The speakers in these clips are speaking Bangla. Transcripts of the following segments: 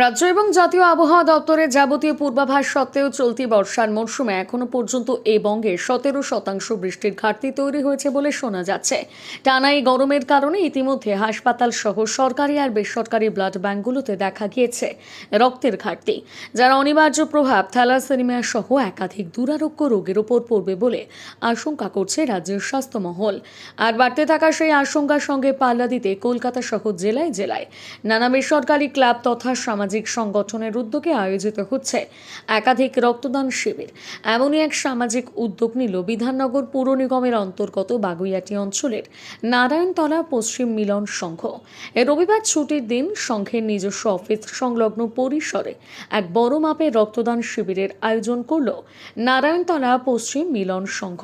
রাজ্য এবং জাতীয় আবহাওয়া দপ্তরের যাবতীয় পূর্বাভাস সত্ত্বেও চলতি বর্ষার মরশুমে এখনও পর্যন্ত এই বঙ্গে সতেরো শতাংশ বৃষ্টির ঘাটতি তৈরি হয়েছে বলে শোনা যাচ্ছে। টানা এই গরমের কারণে ইতিমধ্যে হাসপাতাল সহ সরকারি আর বেসরকারি ব্লাড ব্যাঙ্কগুলোতে দেখা গিয়েছে রক্তের ঘাটতি, যার অনিবার্য প্রভাব থ্যালাসেমিয়া সহ একাধিক দুরারোগ্য রোগের ওপর পড়বে বলে আশঙ্কা করছে রাজ্যের স্বাস্থ্য মহল আর বাড়তে থাকা সেই আশঙ্কার সঙ্গে পাল্লা দিতে কলকাতা সহ জেলায় জেলায় নানা বেসরকারি ক্লাব তথা সামাজিক সংগঠনের উদ্যোগে আয়োজিত হচ্ছে একাধিক রক্তদান শিবির। এমনই এক সামাজিক উদ্যোগ নিল বিধাননগর পৌর নিগমের অন্তর্গত বাগুইয়াটি অঞ্চলের নারায়ণতলা পশ্চিম মিলন সংঘ। রবিবার ছুটির দিন সংঘের নিজস্ব অফিস সংলগ্ন পরিসরে এক বড় মাপের রক্তদান শিবিরের আয়োজন করল নারায়ণতলা পশ্চিম মিলন সংঘ।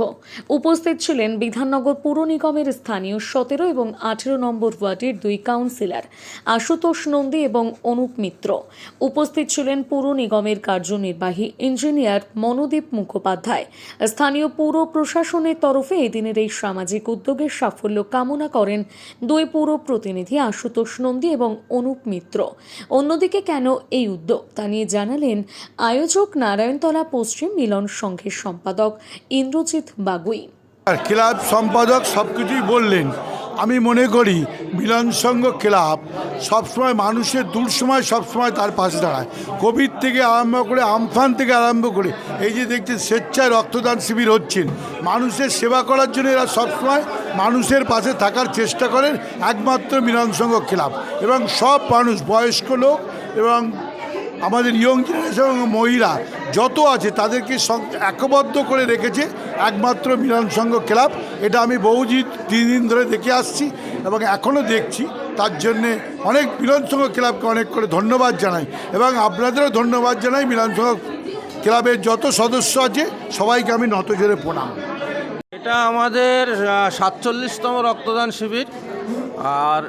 উপস্থিত ছিলেন বিধাননগর পৌর নিগমের স্থানীয় সতেরো এবং আঠেরো নম্বর ওয়ার্ডের দুই কাউন্সিলর আশুতোষ নন্দী এবং অনুপ মিত্র। উপস্থিত ছিলেন পৌর নিগমের কার্যনির্বাহী ইঞ্জিনিয়ার মনোদীপ মুখোপাধ্যায়। স্থানীয় পৌর প্রশাসনের তরফে এদিনের এই সামাজিক উদ্যোগের সাফল্য কামনা করেন দুই পৌর প্রতিনিধি আশুতোষ নন্দী এবং অনুপ মিত্র। অন্যদিকে কেন এই উদ্যোগ? তা নিয়ে জানালেন আয়োজক নারায়ণতলা পশ্চিম মিলন সংঘের সম্পাদক ইন্দ্রজিৎ বাগুই। ক্লাব সম্পাদক সব কিছুই বললেন। আমি মনে করি মিলন সংঘ ক্লাব সবসময় মানুষের দূর সময় সবসময় তার পাশে দাঁড়ায়। কোভিড থেকে আরম্ভ করে আমফান থেকে আরম্ভ করে এই যে দেখতে স্বেচ্ছায় রক্তদান শিবির হচ্ছেন, মানুষের সেবা করার জন্য এরা সবসময় মানুষের পাশে থাকার চেষ্টা করেন একমাত্র মিলন সংঘ ক্লাব। এবং সব মানুষ, বয়স্ক লোক এবং আমাদের ইয়ং জেনারেশন এবং মহিলা যত আছে তাদেরকে একবদ্ধ করে রেখেছে একমাত্র মিলন সংঘ ক্লাব। এটা আমি বহুদিন দিন দিন ধরে দেখে আসছি এবং এখনও দেখছি। তার জন্যে অনেক মিলন সংঘ ক্লাবকে অনেক করে ধন্যবাদ জানাই এবং আপনাদেরও ধন্যবাদ জানাই মিলন সংঘ ক্লাবের যত সদস্য আছে, সবাইকে আমি নতজোরে প্রণাম। এটা আমাদের সাতচল্লিশতম রক্তদান শিবির। আর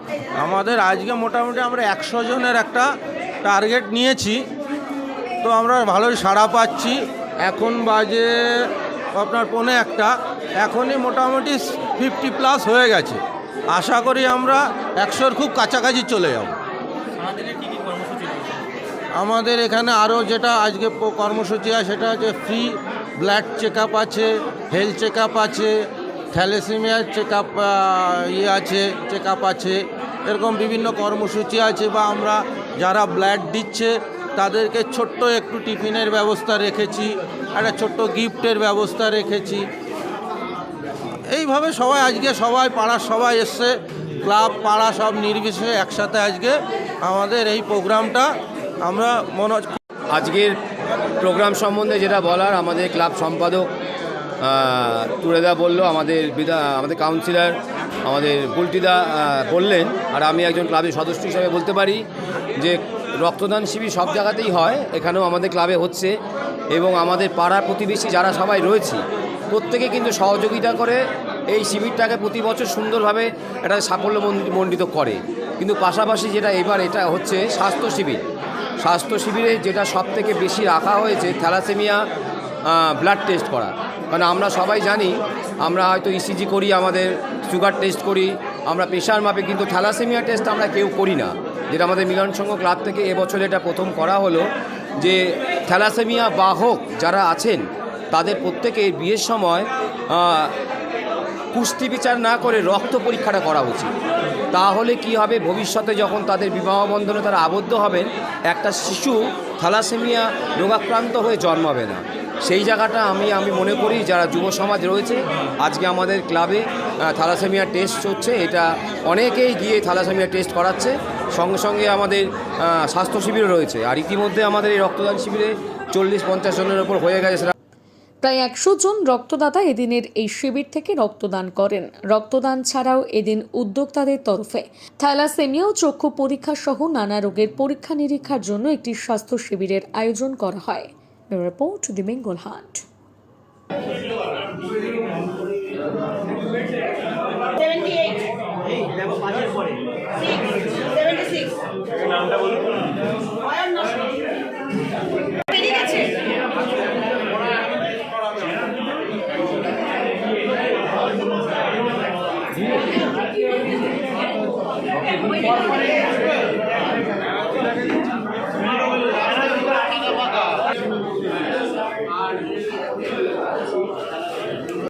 আমাদের আজকে মোটামুটি আমরা একশো জনের একটা টার্গেট নিয়েছি। তো আমরা ভালোই সাড়া পাচ্ছি। এখন বাজে আপনার পৌনে একটা। এখনই মোটামুটি ফিফটি প্লাস হয়ে গেছে। আশা করি আমরা একশোর খুব কাছাকাছি চলে যাব। আমাদের এখানে আরও যেটা আজকে কর্মসূচি আছে সেটা হচ্ছে ফ্রি ব্লাড চেক আপ আছে হেলথ চেক আপ আছে থ্যালেসিমিয়ার চেক আপ ইয়ে আছে চেক আপ আছে। এরকম বিভিন্ন কর্মসূচি আছে বা আমরা যারা ব্লাড দিচ্ছে তাদেরকে ছোট্ট একটু টিফিনের ব্যবস্থা রেখেছি একটা ছোট্ট গিফটের ব্যবস্থা রেখেছি। এইভাবে সবাই আজকে সবাই পাড়ার সবাই এসছে ক্লাব পাড়া সব নির্বিশেষে একসাথে আজকে আমাদের এই প্রোগ্রামটা আমরা মনে আজকের প্রোগ্রাম সম্বন্ধে যেটা বলার আমাদের ক্লাব সম্পাদক আহ, তুরেদা বলল আমাদের বিধা আমাদের কাউন্সিলর আমাদের বুলটিদা বললেন, আর আমি একজন ক্লাবের সদস্য হিসাবে বলতে পারি যে রক্তদান শিবির সব জায়গাতেই হয়, এখানেও আমাদের ক্লাবে হচ্ছে এবং আমাদের পাড়ার প্রতিবেশী যারা সবাই রয়েছে, প্রত্যেকে কিন্তু সহযোগিতা করে এই শিবিরটাকে প্রতি বছর সুন্দরভাবে এটা সাফল্য মণ্ডিত করে। কিন্তু পাশাপাশি যেটা এবার এটা হচ্ছে স্বাস্থ্য শিবির। স্বাস্থ্য শিবিরে যেটা সব থেকে বেশি রাখা হয়েছে থ্যালাসেমিয়া ব্লাড টেস্ট করা মানে আমরা সবাই জানি, আমরা হয়তো ইসিজি করি, আমাদের সুগার টেস্ট করি, আমরা প্রেশার মাপে, কিন্তু থ্যালাসেমিয়া টেস্ট আমরা কেউ করি না। যেটা আমাদের মিলন সংঘ ক্লাব থেকে এবছর এটা প্রথম করা হলো যে থ্যালাসেমিয়া বাহক যারা আছেন, তাদের প্রত্যেকে বিয়ের সময় কুস্তি বিচার না করে রক্ত পরীক্ষাটা করা উচিত। তাহলে কি হবে? ভবিষ্যতে যখন তাদের বিবাহ বন্ধনে তারা আবদ্ধ হবেন, একটা শিশু থালাসেমিয়া রোগাক্রান্ত হয়ে জন্মাবে না। সেই জায়গাটা আমি আমি মনে করি যারা যুব সমাজ রয়েছে, আজকে আমাদের ক্লাবে থালাসেমিয়া টেস্ট হচ্ছে এটা অনেকেই গিয়ে থালাসেমিয়া টেস্ট করাচ্ছে। সঙ্গে সঙ্গে আমাদের স্বাস্থ্য শিবিরও রয়েছে। আর ইতিমধ্যে আমাদের এই রক্তদান শিবিরে চল্লিশ পঞ্চাশ জনের ওপর হয়ে গেছে। প্রায় একশো জন রক্তদাতা এদিনের এই শিবির থেকে রক্তদান করেন। রক্তদান ছাড়াও এদিন উদ্যোক্তাদের তরফে থ্যালাসেমিয়া ও চক্ষু পরীক্ষা সহ নানা রোগের পরীক্ষা নিরীক্ষার জন্য একটি স্বাস্থ্য শিবিরের আয়োজন করা হয়। রিপোর্ট দি বেঙ্গল হাট Seventy-eight. Six. Yeah.